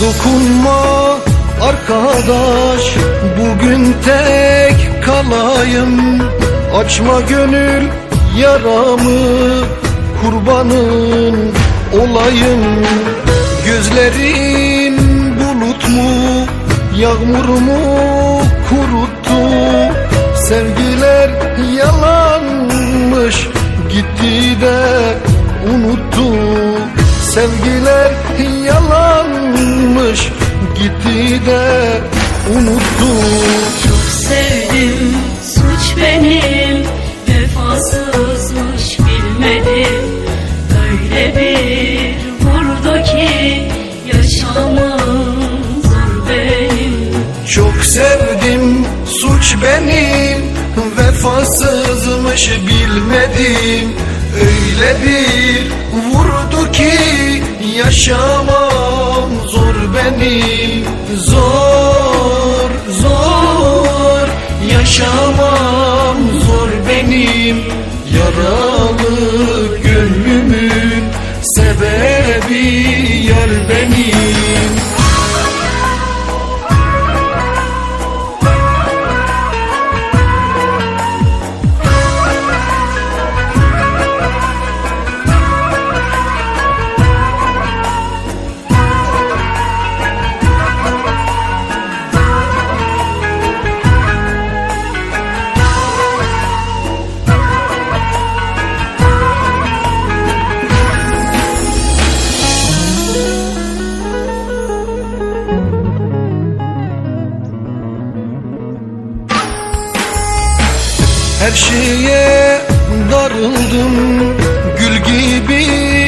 dokunma arkadaş. Bugün tek kalayım. Açma gönül yaramı Kurbanın olayım. Gözlerin bulut mu Yağmur mu kuruttu? Sevgiler yalanmış Gitti de unuttu. Sevgiler yalanmış Gitti de unuttu Çok sevdim suç benim. Vefasızmış bilmedim. Öyle bir vurdu ki Yaşamım zor benim. Çok sevdim suç benim. Vefasızmış bilmedim. Öyle bir vurdu ki Yaşamam zor benim Yaşamam zor benim Yaralı gönlümün Sebebi yar benim Her şeye darıldım. Gül gibi